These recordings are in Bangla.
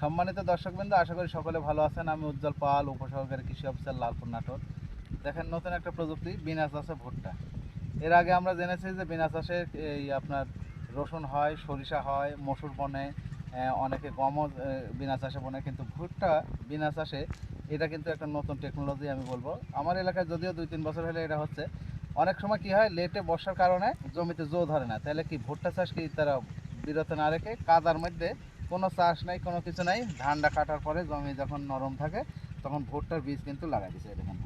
সম্মানিত দর্শকবৃন্দ, আশা করি সকলে ভালো আছেন। আমি উজ্জ্বল পাল, উপসহকারী কৃষি অফিসার লালপুর নাটোর। দেখেন, নতুন একটা প্রযুক্তি, বিনা চাষে ভুট্টা। এর আগে আমরা জেনেছি যে বিনা চাষে এই আপনার রসুন হয়, সরিষা হয়, মসুর বনে অনেকে গমও বিনা চাষে বনে। কিন্তু ভুট্টা বিনা চাষে, এটা কিন্তু একটা নতুন টেকনোলজি আমি বলব। আমার এলাকায় যদিও দুই তিন বছর হলে এটা হচ্ছে। অনেক সময় কি হয় লেটে বর্ষার কারণে জমিতে জো ধরে না। তাহলে কি ভুট্টা চাষ কি তারা বিরত না রেখে কাদার মধ্যে কোনো চাষ নাই কোনো কিছু নাই। ধানটা কাটার পরে জমি যখন নরম থাকে তখন ভুট্টার বীজ কিন্তু লাগাই দিছে দেখেন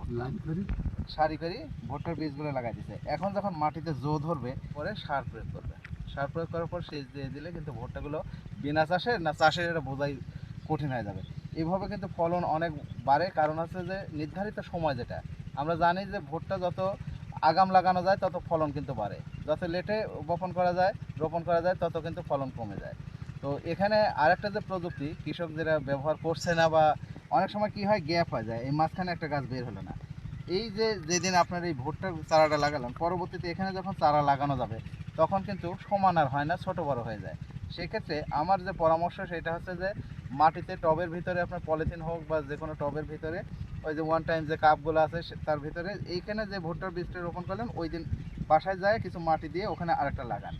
সারি করি ভুট্টার বীজগুলো লাগাই দিছে। এখন যখন মাটিতে জো ধরবে পরে সার প্রয়োগ করবে। সার প্রয়োগ করার পর সেচ দিয়ে দিলে কিন্তু ভুট্টাগুলো বিনা চাষের না চাষের এটা বোঝাই কঠিন হয়ে যাবে। এইভাবে কিন্তু ফলন অনেক বাড়ে। কারণ হচ্ছে যে নির্ধারিত সময় যেটা। আমরা জানি যে ভুট্টা যত আগাম লাগানো যায় তত ফলন কিন্তু বাড়ে। যত লেটে বপন করা যায় রোপণ করা যায় তত কিন্তু ফলন কমে যায়। তো এখানে আরেকটা যে প্রযুক্তি, কৃষক যেটা ব্যবহার করছে না বা অনেক সময় কি হয়, গ্যাপ হয়ে যায়। এই মাঝখানে একটা গাছ বের হলো না। এই যে যেদিন আপনার এই ভুট্টার চারাটা লাগালেন পরবর্তীতে এখানে যখন চারা লাগানো যাবে, তখন কিন্তু সমান আর হয় না, ছোট বড় হয়ে যায়। সেক্ষেত্রে আমার যে পরামর্শ সেটা হচ্ছে যে, মাটিতে টবের ভিতরে আপনার পলিথিন হোক বা যে কোনো টবের ভিতরে, ওই যে ওয়ান টাইম যে কাপগুলো আছে তার ভিতরে এইখানে যে ভুট্টার বীজটা রোপণ করলেন, ওই দিন বাসায় যায়, কিছু মাটি দিয়ে ওখানে আরেকটা লাগান।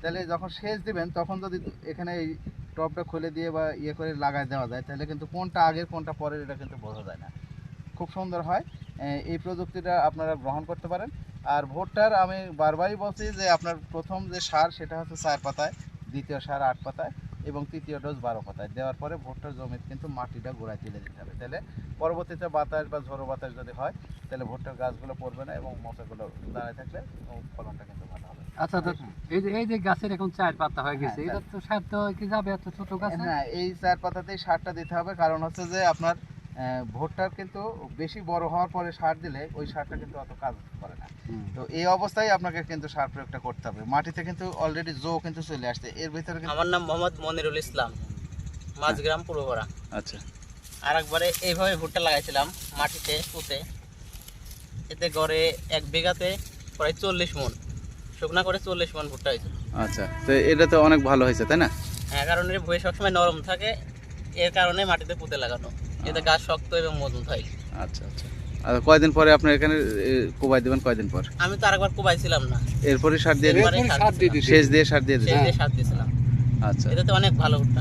তাহলে যখন সেচ দিবেন, তখন যদি এখানে এই টবটা খুলে দিয়ে বা ইয়ে করে লাগাই দেওয়া যায়, তাহলে কিন্তু কোনটা আগের, কোনটা পরের, এটা কিন্তু বোঝা যায় না। খুব সুন্দর হয়। এই প্রযুক্তিটা আপনারা গ্রহণ করতে পারেন। আর ভুট্টার আমি বারবারই বলছি যে, আপনার প্রথম যে সার, সেটা হচ্ছে চার পাতায়, দ্বিতীয় সার আট পাতায়, এবং তৃতীয় ডোজ বারো পাতায়। দেওয়ার পরে ভুট্টার জমিতে কিন্তু মাটিটা গোড়ায় তুলে দিতে হবে। তাহলে পরবর্তীতে বাতাস বা ঝোড়ো বাতাস যদি হয়, তাহলে ভুট্টার গাছগুলো পড়বে না এবং মশাগুলো দাঁড়ায় থাকলে ফলনটা কিন্তু ভালো হবে। আচ্ছা এই যে এই যে গাছের এখন চার পাতা হয়ে গেছে হ্যাঁ, এটা তো সার তো কি যাবে এত ছোট গাছ? হ্যাঁ এই চার পাতাতেই সারটা দিতে হবে। কারণ হচ্ছে যে আপনার আহ, কিন্তু বেশি বড় হওয়ার পরে সার দিলে ওই সারটা কিন্তু অত কাজ করে না। তো এই অবস্থায় আপনাকে কিন্তু সার প্রয়োগটা করতে হবে। মাটিতে কিন্তু অলরেডি জো কিন্তু চলে আসছে। এর ভিতরে আমার নাম মোহাম্মদ মনিরুল ইসলাম মাঝগ্রাম পূর্বপাড়া। আচ্ছা। আর একবারে এইভাবে ভুট্টা লাগাইছিলাম মাটিতে পুঁতে। এতে গড়ে এক বিঘাতে প্রায় চল্লিশ মন। শুকনা করে চল্লিশ মন ভুট্টা হয়েছিল আচ্ছা তো এটা তো অনেক ভালো হয়েছে তাই না? হ্যাঁ কারণ এর সবসময় নরম থাকে এর কারণে মাটিতে পুঁতে লাগানো। এতে গাছ শক্ত এবং মজবুত হয়। আচ্ছা আচ্ছা। আর কয়দিন পরে আপনি এখানে কোবাই দিবেন কয়দিন পর? আমি তো আরেকবার কুবাইছিলাম না। এরপরে সার দিয়ে। সেচ দিয়ে সার দিয়ে সার দিয়েছিলাম। আচ্ছা। এটাতে অনেক ভালো ভুট্টা।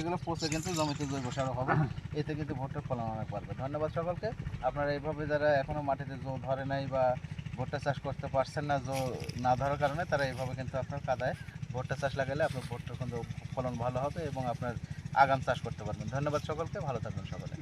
এগুলো পচে কিন্তু জমিতে জৈব সার হবে। এতে কিন্তু ভুট্টার ফলন অনেক বাড়বে। ধন্যবাদ সকলকে। আপনারা এইভাবে যারা এখনও মাটিতে জো ধরে নাই বা ভুট্টা চাষ করতে পারছেন না না ধরার কারণে তারা এইভাবে কিন্তু আপনার কাদায় ভুট্টা চাষ লাগালে আপনার ভুট্টার কিন্তু ফলন ভালো হবে এবং আপনার আগাম চাষ করতে পারবেন। ধন্যবাদ সকলকে, ভালো থাকবেন সকলে।